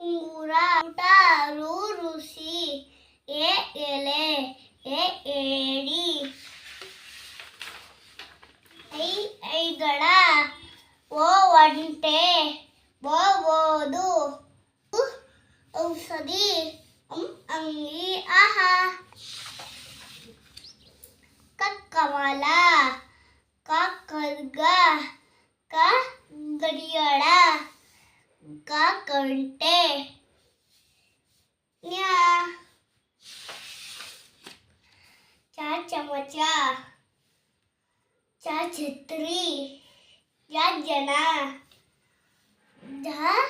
ಉಂಗುರ ರು ರುಸಿ ಎ ಎಲೆ ಎ ಏಡಿ ಐ ಐಗಳ ಓ ಒಂಟೆ ಬೋ ಓದು ಔಷಧಿ ಉಂ ಅಂಗಿ ಆಹಾ ಕಕ್ಕಮಲ का कंटे चार चमचा। चार छतरी। या जना। धा।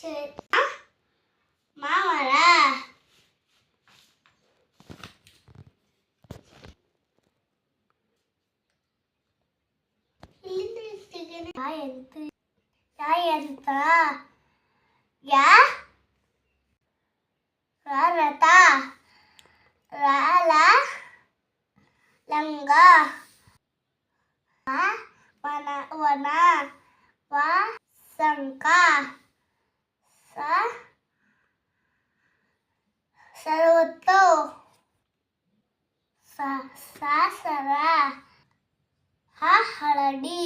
சரி மாமரா? எழுத்து யா எழுத்தா யா? ரதா ராலா? லங்கா? வனா வா? Daddy.